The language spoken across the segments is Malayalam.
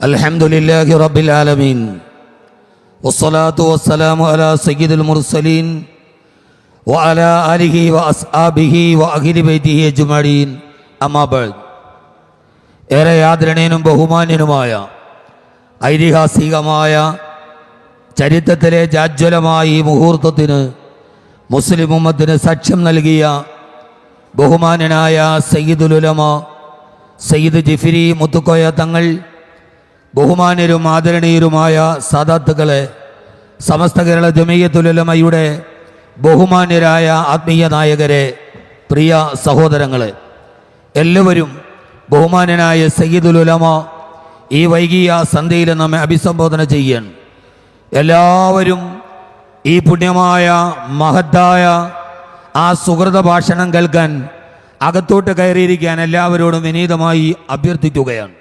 الحمد لله رب العالمين والصلاة والسلام على سيد المرسلين وعلى آله وأصحابه وأهل بيته أجمعين أما بعد ഏറെ ആദരണീയനും ബഹുമാന്യനുമായ ഐതിഹാസികമായ ചരിത്രത്തിലെ ജാജ്വലമായ ഈ മുഹൂർത്തത്തിന് മുസ്ലിം ഉമ്മത്തിന് സാക്ഷ്യം നൽകിയ ബഹുമാന്യനായ സയ്യിദുലുലമ സയ്യിദ് ജിഫിരി മുത്തുക്കോയ തങ്ങൾ ബഹുമാന്യരും ആദരണീയരുമായ സാദാത്തുക്കളെ സമസ്ത കേരള ജമീയത്തുലമയുടെ ബഹുമാന്യരായ ആത്മീയ നായകരെ പ്രിയ സഹോദരങ്ങളെ എല്ലാവരും ബഹുമാന്യനായ സയ്യിദുലുലമ ഈ വൈകിയ സന്ധ്യയിൽ നമ്മെ അഭിസംബോധന ചെയ്യാൻ. എല്ലാവരും ഈ പുണ്യമായ മഹത്തായ ആ സുഹൃത ഭാഷണം കേൾക്കാൻ അകത്തോട്ട് കയറിയിരിക്കാൻ എല്ലാവരോടും വിനീതമായി അഭ്യർത്ഥിക്കുകയാണ്.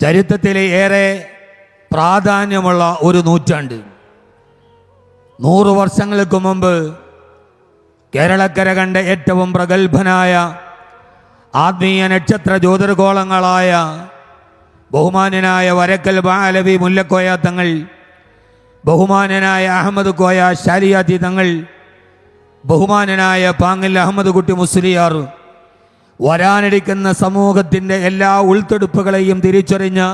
ചരിത്രത്തിലെ ഏറെ പ്രാധാന്യമുള്ള ഒരു നൂറ്റാണ്ട്. നൂറു വർഷങ്ങൾക്ക് മുമ്പ് കേരളക്കര കണ്ട ഏറ്റവും പ്രഗത്ഭനായ ആത്മീയ നക്ഷത്ര ജ്യോതിർഗോളങ്ങളായ ബഹുമാനനായ വരക്കൽ ബാലവി മുല്ലക്കോയ തങ്ങൾ ബഹുമാനനായ അഹമ്മദ് കോയ ഷാലിയാത്തി തങ്ങൾ ബഹുമാനനായ പാങ്ങൽ അഹമ്മദ് കുട്ടി മുസ്ലിയാർ വരാനിരിക്കുന്ന സമൂഹത്തിന്റെ എല്ലാ ഉൾത്തെടുപ്പുകളെയും തിരിച്ചറിഞ്ഞ്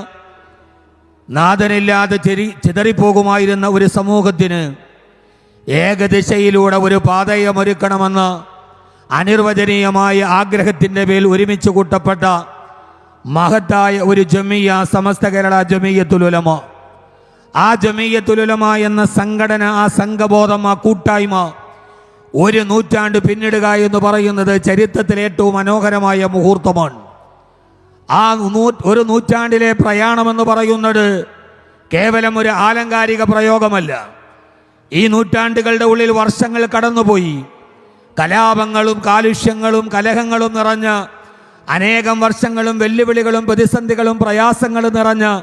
നാഥനില്ലാതെ ചെരി ചിതറിപ്പോകുമായിരുന്ന ഒരു സമൂഹത്തിന് ഏകദിശയിലൂടെ ഒരു പാതയമൊരുക്കണമെന്ന് അനിർവചനീയമായ ആഗ്രഹത്തിന്റെ മേൽ ഒരുമിച്ച് കൂട്ടപ്പെട്ട മഹത്തായ ഒരു ജമിയ സമസ്ത കേരള ജമീയത്തുലുലമ ആ ജമീയത്തുലുലമ എന്ന സംഘടന ആ സംഘബോധം ആ കൂട്ടായ്മ ഒരു നൂറ്റാണ്ട് പിന്നിടുക എന്ന് പറയുന്നത് ചരിത്രത്തിലെ ഏറ്റവും മനോഹരമായ മുഹൂർത്തമാണ്. ആ ഒരു നൂറ്റാണ്ടിലെ പ്രയാണമെന്ന് പറയുന്നത് കേവലം ഒരു ആലങ്കാരിക പ്രയോഗമല്ല. ഈ നൂറ്റാണ്ടുകളുടെ ഉള്ളിൽ വർഷങ്ങൾ കടന്നുപോയി. കലാപങ്ങളും കാലുഷ്യങ്ങളും കലഹങ്ങളും നിറഞ്ഞ അനേകം വർഷങ്ങളും വെല്ലുവിളികളും പ്രതിസന്ധികളും പ്രയാസങ്ങളും നിറഞ്ഞ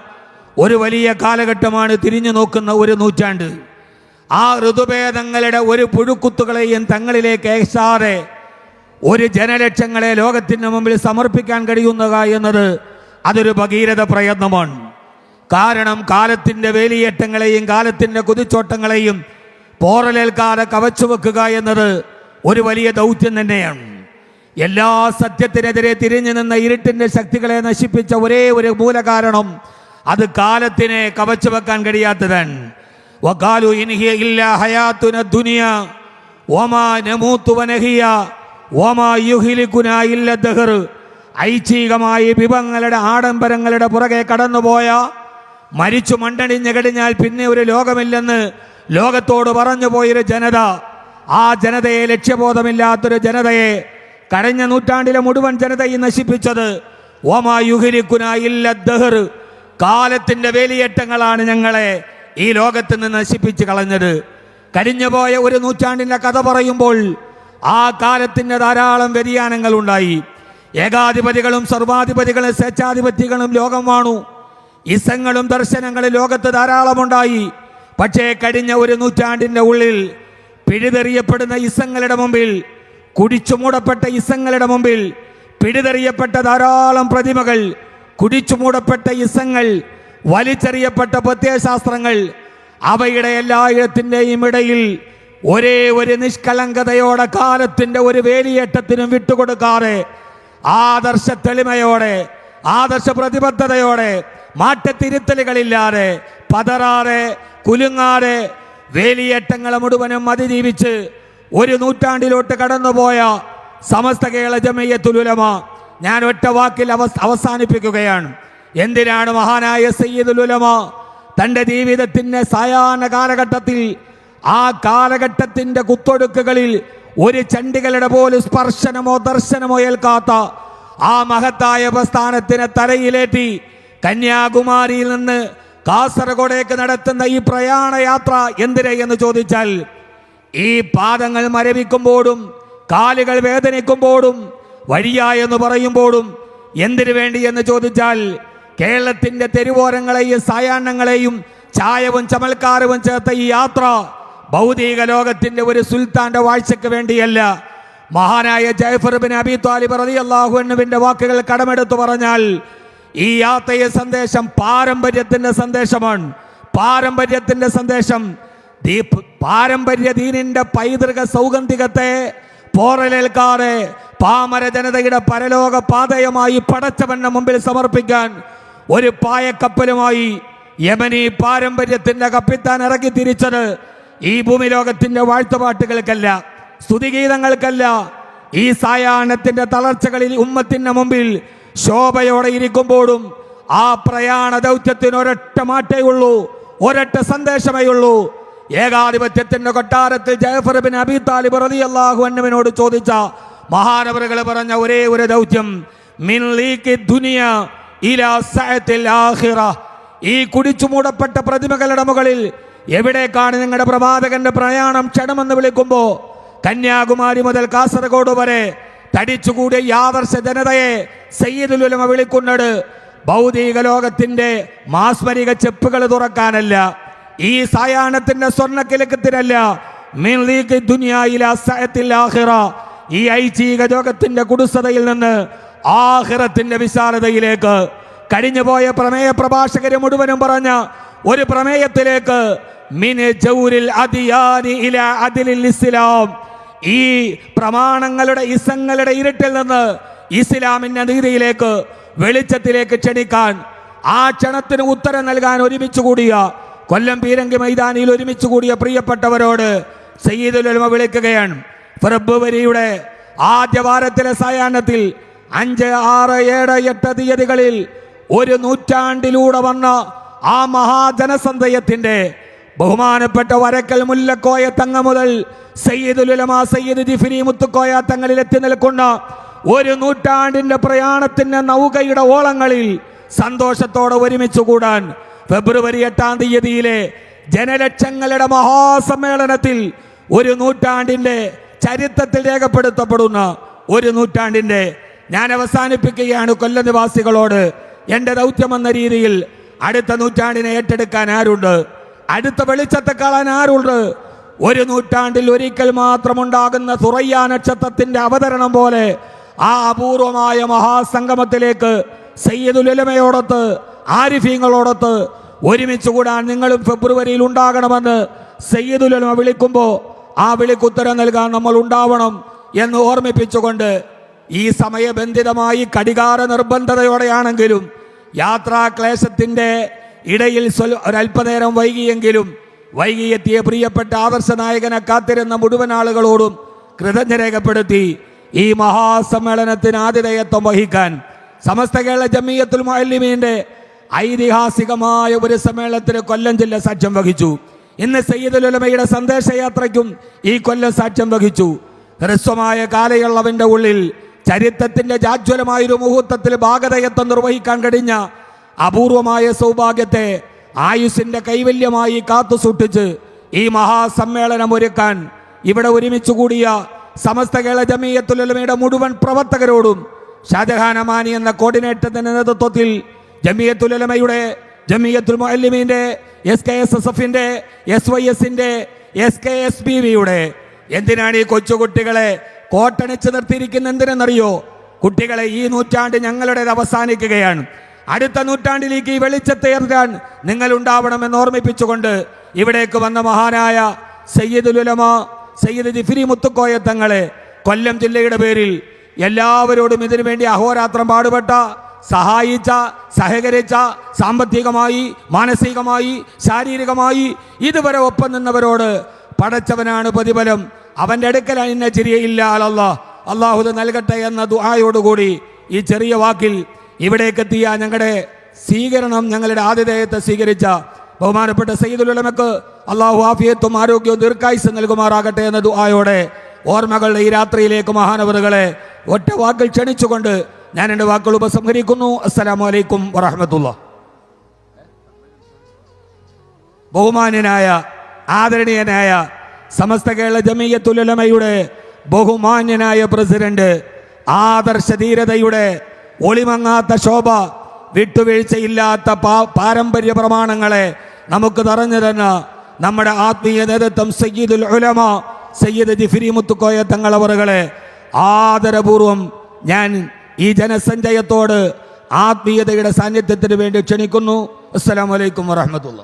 ഒരു വലിയ കാലഘട്ടമാണ് തിരിഞ്ഞു നോക്കുന്ന ഒരു നൂറ്റാണ്ട്. ആ ഋതുഭേദങ്ങളുടെ ഒരു പുഴുക്കുത്തുകളെയും തങ്ങളിലേക്ക് ഏശാതെ ഒരു ജനലക്ഷങ്ങളെ ലോകത്തിന് മുമ്പിൽ സമർപ്പിക്കാൻ കഴിയുന്നക എന്നത് അതൊരു ഭഗീരഥ പ്രയത്നമാണ്. കാരണം കാലത്തിന്റെ വേലിയേറ്റങ്ങളെയും കാലത്തിന്റെ കുതിച്ചോട്ടങ്ങളെയും പോറലേൽക്കാതെ കവച്ചു വെക്കുക എന്നത് ഒരു വലിയ ദൗത്യം തന്നെയാണ്. എല്ലാ സത്യത്തിനെതിരെ തിരിഞ്ഞു നിന്ന ഇരുട്ടിന്റെ ശക്തികളെ നശിപ്പിച്ച ഒരേ ഒരു മൂലകാരണം അത് കാലത്തിനെ കവച്ചു വെക്കാൻ കഴിയാത്തതാണ്. വഖാലു ഇൻഹിയ ഇല്ല വനഹിയ ഇല്ല ദഹർ. വിഭവങ്ങളുടെ ആഡംബരങ്ങളുടെ പുറകെ കടന്നുപോയ മരിച്ചു മണ്ടണിഞ്ഞു കഴിഞ്ഞാൽ പിന്നെ ഒരു ലോകമില്ലെന്ന് ലോകത്തോട് പറഞ്ഞു പോയൊരു ജനത ആ ജനതയെ ലക്ഷ്യബോധമില്ലാത്തൊരു ജനതയെ കഴിഞ്ഞ നൂറ്റാണ്ടിലെ മുഴുവൻ ജനതയെ നശിപ്പിച്ചത് ഓമാ യുഹിരിക്കുന ഇല്ല ദഹർ. കാലത്തിന്റെ വേലിയേറ്റങ്ങളാണ് ഞങ്ങളെ. ഈ ലോകത്ത് നിന്ന് നശിപ്പിച്ച് കളഞ്ഞത്. കരിഞ്ഞുപോയ ഒരു നൂറ്റാണ്ടിന്റെ കഥ പറയുമ്പോൾ ആ കാലത്തിന്റെ ധാരാളം വ്യതിയാനങ്ങൾ ഉണ്ടായി. ഏകാധിപതികളും സർവാധിപതികളും സ്വേച്ഛാധിപത്യങ്ങളും ലോകം വാണു. ഇസങ്ങളും ദർശനങ്ങളും ലോകത്ത് ധാരാളമുണ്ടായി. പക്ഷേ കഴിഞ്ഞ ഒരു നൂറ്റാണ്ടിന്റെ ഉള്ളിൽ പിഴുതെറിയപ്പെടുന്ന ഇസങ്ങളുടെ മുമ്പിൽ കുടിച്ചു മൂടപ്പെട്ട ഇസങ്ങളുടെ മുമ്പിൽ പിഴുതെറിയപ്പെട്ട ധാരാളം പ്രതിമകൾ കുടിച്ചു മൂടപ്പെട്ട ഇസങ്ങൾ വലിച്ചെറിയപ്പെട്ട പ്രത്യയശാസ്ത്രങ്ങൾ അവയുടെ എല്ലായിടത്തിന്റെയും ഇടയിൽ ഒരേ ഒരു നിഷ്കളങ്കതയോടെ കാലത്തിന്റെ ഒരു വേലിയേറ്റത്തിനും വിട്ടുകൊടുക്കാതെ ആദർശ തെളിമയോടെ ആദർശ പ്രതിബദ്ധതയോടെ മാറ്റത്തിരുത്തലുകളില്ലാതെ പതറാതെ കുലുങ്ങാതെ വേലിയേറ്റങ്ങളെ മുഴുവനും അതിജീവിച്ച് ഒരു നൂറ്റാണ്ടിലോട്ട് കടന്നുപോയ സമസ്ത കേരള ജമയ്യത്തുലുലമ ഞാൻ ഒറ്റ വാക്കിൽ അവ അവസാനിപ്പിക്കുകയാണ്. എന്തിനാണ് മഹാനായ സയ്യിദുലുലമ തന്റെ ജീവിതത്തിന്റെ സായാഹ്ന കാലഘട്ടത്തിൽ ആ കാലഘട്ടത്തിന്റെ കുത്തൊടുക്കുകളിൽ ഒരു ചണ്ടികളുടെ പോലും സ്പർശനമോ ദർശനമോ ഏൽക്കാത്ത ആ മഹത്തായ പ്രസ്ഥാനത്തിനെ തലയിലേറ്റി കന്യാകുമാരിയിൽ നിന്ന് കാസർഗോഡേക്ക് നടത്തുന്ന ഈ പ്രയാണയാത്ര എന്തിനെ എന്ന് ചോദിച്ചാൽ ഈ പാദങ്ങൾ മരവിക്കുമ്പോഴും കാലുകൾ വേദനിക്കുമ്പോഴും വഴിയ എന്ന് പറയുമ്പോഴും എന്തിനു വേണ്ടി എന്ന് ചോദിച്ചാൽ കേരളത്തിന്റെ തെരുവോരങ്ങളെയും സായാഹ്നങ്ങളെയും ചായവും ചമൽക്കാരവും ചേർത്ത ഈ യാത്ര ഭൗതിക ലോകത്തിന്റെ ഒരു സുൽത്താന്റെ വാഴ്ചക്ക് വേണ്ടിയല്ല. മഹാനായ ജയഫർ ബിൻ അബി താലിബ് റതി അള്ളാഹുവിന്റെ വാക്കുകൾ കടമെടുത്തു പറഞ്ഞാൽ ഈ യാത്രയെ സന്ദേശം പാരമ്പര്യത്തിന്റെ സന്ദേശമാണ്. പാരമ്പര്യത്തിന്റെ സന്ദേശം ദീപ് പാരമ്പര്യ ദീനിന്റെ പൈതൃക സൗഗന്ധികത്തെ പോറലേൽക്കാതെ പാമര ജനതയുടെ പരലോക പാതയമായി പടച്ചവന്റെ മുമ്പിൽ സമർപ്പിക്കാൻ ഒരു പായക്കപ്പലുമായി യമനി പാരമ്പര്യത്തിന്റെ കപ്പിത്താൻ ഇറക്കി തിരിച്ചത് ഈ ഭൂമി ലോകത്തിന്റെ വാഴ്ത്തുപാട്ടുകൾക്കല്ല സ്തുതിഗീതങ്ങൾക്കല്ല. ഈ സായാഹ്നത്തിന്റെ തളർച്ചകളിൽ ഉമ്മത്തിന്റെ മുമ്പിൽ ശോഭയോടെ ഇരിക്കുമ്പോഴും ആ പ്രയാണ ദൗത്യത്തിന് ഒരൊറ്റ മാറ്റേ ഉള്ളൂ ഒരൊറ്റ സന്ദേശമേ ഉള്ളൂ. ഏകാധിപത്യത്തിന്റെ കൊട്ടാരത്തിൽ ജയഫർ ബിൻ അബി താലിബ് റതി അള്ളാഹു അന്നവിനോട് ചോദിച്ച മഹാനവറുകൾ പറഞ്ഞ ഒരേ ഒരു ദൗത്യം മിൻ ലീക്ക് ദുനിയ ഈ കുടിച്ചു മൂടപ്പെട്ട പ്രതിമകളുടെ മുകളിൽ എവിടേക്കാണ് നിങ്ങളുടെ പ്രവാചകന്റെ പ്രയാണം ക്ഷണമെന്ന് വിളിക്കുമ്പോൾ കന്യാകുമാരി മുതൽ കാസർഗോഡ് വരെ തടിച്ചുകൂടിയ യാദർശ ജനതയെ സയ്യിദുലുലമ വിളിക്കുന്നത് ഭൗതിക ലോകത്തിന്റെ മാസ്മരിക ചെപ്പുകൾ തുറക്കാനല്ല ഈ സായാഹ്നത്തിന്റെ സ്വർണക്കിലക്കത്തിനല്ല. ഈ ഐച്ഛിക ലോകത്തിന്റെ കുടുസതയിൽ നിന്ന് ആഖിറത്തിന്റെ വിശാലതയിലേക്ക് കഴിഞ്ഞുപോയ പ്രമേയ പ്രഭാഷകര് മുഴുവനും പറഞ്ഞ ഒരു പ്രമേയത്തിലേക്ക് ഇസ്ലാം. ഈ പ്രമാണങ്ങളുടെ ഇസങ്ങളുടെ ഇരുട്ടിൽ നിന്ന് ഇസ്ലാമിന്റെ നീതിയിലേക്ക് വെളിച്ചത്തിലേക്ക് ക്ഷണിക്കാൻ ആ ക്ഷണത്തിന് ഉത്തരം നൽകാൻ ഒരുമിച്ച് കൂടിയ കൊല്ലം പീരങ്കി മൈതാനിയിൽ ഒരുമിച്ച് കൂടിയ പ്രിയപ്പെട്ടവരോട് സയ്യിദുൽ ഉലമ വിളിക്കുകയാണ്. ഫെബ്രുവരിയുടെ ആദ്യ വാരത്തിലെ സായാഹ്നത്തിൽ അഞ്ച് ആറ് ഏഴ് എട്ട് തീയതികളിൽ ഒരു നൂറ്റാണ്ടിലൂടെ വന്ന ആ മഹാജനസന്ധയത്തിന്റെ ബഹുമാനപ്പെട്ട വരക്കൽ മുല്ലക്കോയ തങ്ങ മുതൽ സയ്യിദുൽ ഉലമ സയ്യിദ് ജിഫിരി മുത്തുക്കോയ തങ്ങളിൽ എത്തി നിൽക്കുന്ന ഒരു നൂറ്റാണ്ടിന്റെ പ്രയാണത്തിന്റെ നൗകയുടെ ഓളങ്ങളിൽ സന്തോഷത്തോടെ ഒരുമിച്ച് കൂടാൻ ഫെബ്രുവരി എട്ടാം തീയതിയിലെ ജനലക്ഷങ്ങളുടെ മഹാസമ്മേളനത്തിൽ ഒരു നൂറ്റാണ്ടിന്റെ ചരിത്രത്തിൽ രേഖപ്പെടുത്തപ്പെടുന്ന ഒരു നൂറ്റാണ്ടിന്റെ ഞാൻ അവസാനിപ്പിക്കുകയാണ് കൊല്ലം നിവാസികളോട് എന്റെ ദൗത്യമെന്ന രീതിയിൽ അടുത്ത നൂറ്റാണ്ടിനെ ഏറ്റെടുക്കാൻ ആരുണ്ട്? അടുത്ത വെളിച്ചത്തെ കാണാൻ ആരുണ്ട്? ഒരു നൂറ്റാണ്ടിൽ ഒരിക്കൽ മാത്രമുണ്ടാകുന്ന സുറയ്യ നക്ഷത്രത്തിന്റെ അവതരണം പോലെ ആ അപൂർവമായ മഹാസംഗമത്തിലേക്ക് സയ്യദുലമയോടൊത്ത് ആരിഫീങ്ങളോടൊത്ത് ഒരുമിച്ച് കൂടാൻ നിങ്ങളും ഫെബ്രുവരിയിൽ ഉണ്ടാകണമെന്ന് സയ്യദുലമ വിളിക്കുമ്പോൾ ആ വിളിക്കുത്തരം നൽകാൻ നമ്മൾ ഉണ്ടാവണം എന്ന് ഓർമ്മിപ്പിച്ചുകൊണ്ട് ഈ സമയബന്ധിതമായി കടികാര നിർബന്ധതയോടെയാണെങ്കിലും യാത്രാക്ലേശത്തിന്റെ ഇടയിൽ ഒരല്പനേരം വൈകിയെങ്കിലും വൈകിയെത്തിയ പ്രിയപ്പെട്ട ആദർശ നായകനെ കാത്തിരുന്ന മുഴുവൻ ആളുകളോടും കൃതജ്ഞ രേഖപ്പെടുത്തി ഈ മഹാസമ്മേളനത്തിന് ആതിഥേയത്വം വഹിക്കാൻ സമസ്ത കേരള ജമീയത്തുൽ മുഅല്ലിമീന്റെ ഐതിഹാസികമായ ഒരു സമ്മേളനത്തിന് കൊല്ലം ജില്ല സാക്ഷ്യം വഹിച്ചു. ഇന്ന് സയ്യിദുലമയുടെ സന്ദേശയാത്രയ്ക്കും ഈ കൊല്ലം സാക്ഷ്യം വഹിച്ചു. ഹ്രസ്വമായ കാലയുള്ളവന്റെ ഉള്ളിൽ ചരിത്രത്തിന്റെ ജാജ്വലമായ ഒരു മുഹൂർത്തത്തിൽ ഭാഗതയത്വം നിർവഹിക്കാൻ കഴിഞ്ഞ അപൂർവമായ സൗഭാഗ്യത്തെ ആയുസിന്റെ കൈവല്യമായി കാത്തു സൂക്ഷിച്ച് ഈ മഹാസമ്മേളനം ഒരുക്കാൻ ഇവിടെ ഒരുമിച്ച് കൂടിയ സമസ്ത കേരള ജമീയത്തുലമയുടെ മുഴുവൻ പ്രവർത്തകരോടും ഷാജഹാൻ അമാനി എന്ന കോർഡിനേറ്ററിന്റെ നേതൃത്വത്തിൽ ജമീയത്തുലമയുടെ ജമീയത്തുൽ മുഅല്ലിമീന്റെ എസ് കെ എസ് എസ് എഫിന്റെ എസ് വൈ എസിന്റെ എസ് കെ എസ് ബി വിയുടെ എന്തിനാണ് ഈ കൊച്ചുകുട്ടികളെ കോട്ടണിച്ച് നിർത്തിയിരിക്കുന്ന എന്തിനെന്നറിയോ കുട്ടികളെ ഈ നൂറ്റാണ്ട് ഞങ്ങളുടെ അവസാനിക്കുകയാണ്. അടുത്ത നൂറ്റാണ്ടിലേക്ക് ഈ വെളിച്ചത്തെ ഏർക്കാൻ നിങ്ങൾ ഉണ്ടാവണമെന്ന് ഓർമ്മിപ്പിച്ചുകൊണ്ട് ഇവിടേക്ക് വന്ന മഹാനായ സയ്യിദുൽ ഉലമ സയ്യിദ് ജിഫിരി മുത്തുക്കോയ തങ്ങളെ കൊല്ലം ജില്ലയുടെ പേരിൽ എല്ലാവരോടും ഇതിനു വേണ്ടി അഹോരാത്രം പാടുപെട്ട സഹായിച്ച സഹകരിച്ച സാമ്പത്തികമായി മാനസികമായി ശാരീരികമായി ഇതുവരെ ഒപ്പം നിന്നവരോട് പടച്ചവനാണ് പ്രതിഫലം. അവന്റെ അടുക്കൽ ചെറിയ ചിരിയയില്ല അല്ല അള്ളാഹുദ് നൽകട്ടെ എന്ന ദുഹായോടുകൂടി ഈ ചെറിയ വാക്കിൽ ഇവിടേക്കെത്തിയ ഞങ്ങളുടെ സ്വീകരണം ഞങ്ങളുടെ ആതിഥേയത്തെ സ്വീകരിച്ച ബഹുമാനപ്പെട്ട സയ്യിദുൽ ഉലമക്ക് അള്ളാഹു ആഫിയത്തും ആരോഗ്യവും ദീർഘായുസ് നൽകുമാറാകട്ടെ എന്ന ദുആയോടെ ഓർമ്മകളുടെ ഈ രാത്രിയിലേക്ക് മഹാനവറുകളെ ഒറ്റ വാക്കിൽ ക്ഷണിച്ചുകൊണ്ട് ഞാൻ എന്റെ വാക്കുകൾ ഉപസംഹരിക്കുന്നു. അസ്സലാമു അലൈക്കും വറഹമത്തുള്ള ബഹുമാന്യനായ ആദരണീയനായ സമസ്ത കേരള ജമീയത്തുലമയുടെ ബഹുമാന്യനായ പ്രസിഡന്റ് ആദർശ ധീരതയുടെ ഒളിമങ്ങാത്ത ശോഭ വിട്ടുവീഴ്ചയില്ലാത്ത പാരമ്പര്യ പ്രമാണങ്ങളെ നമുക്ക് തറഞ്ഞു തന്ന നമ്മുടെ ആത്മീയ നേതൃത്വം സയ്യിദുൽ ഉലമ സയ്യിദ് ജിഫിരി മുത്തുക്കോയ തങ്ങളവറുകളെ ആദരപൂർവം ഞാൻ ഈ ജനസഞ്ചയത്തോട് ആത്മീയതയുടെ സാന്നിധ്യത്തിന് വേണ്ടി ക്ഷണിക്കുന്നു. അസ്സലാമലൈക്കും വറഹമത്തുള്ള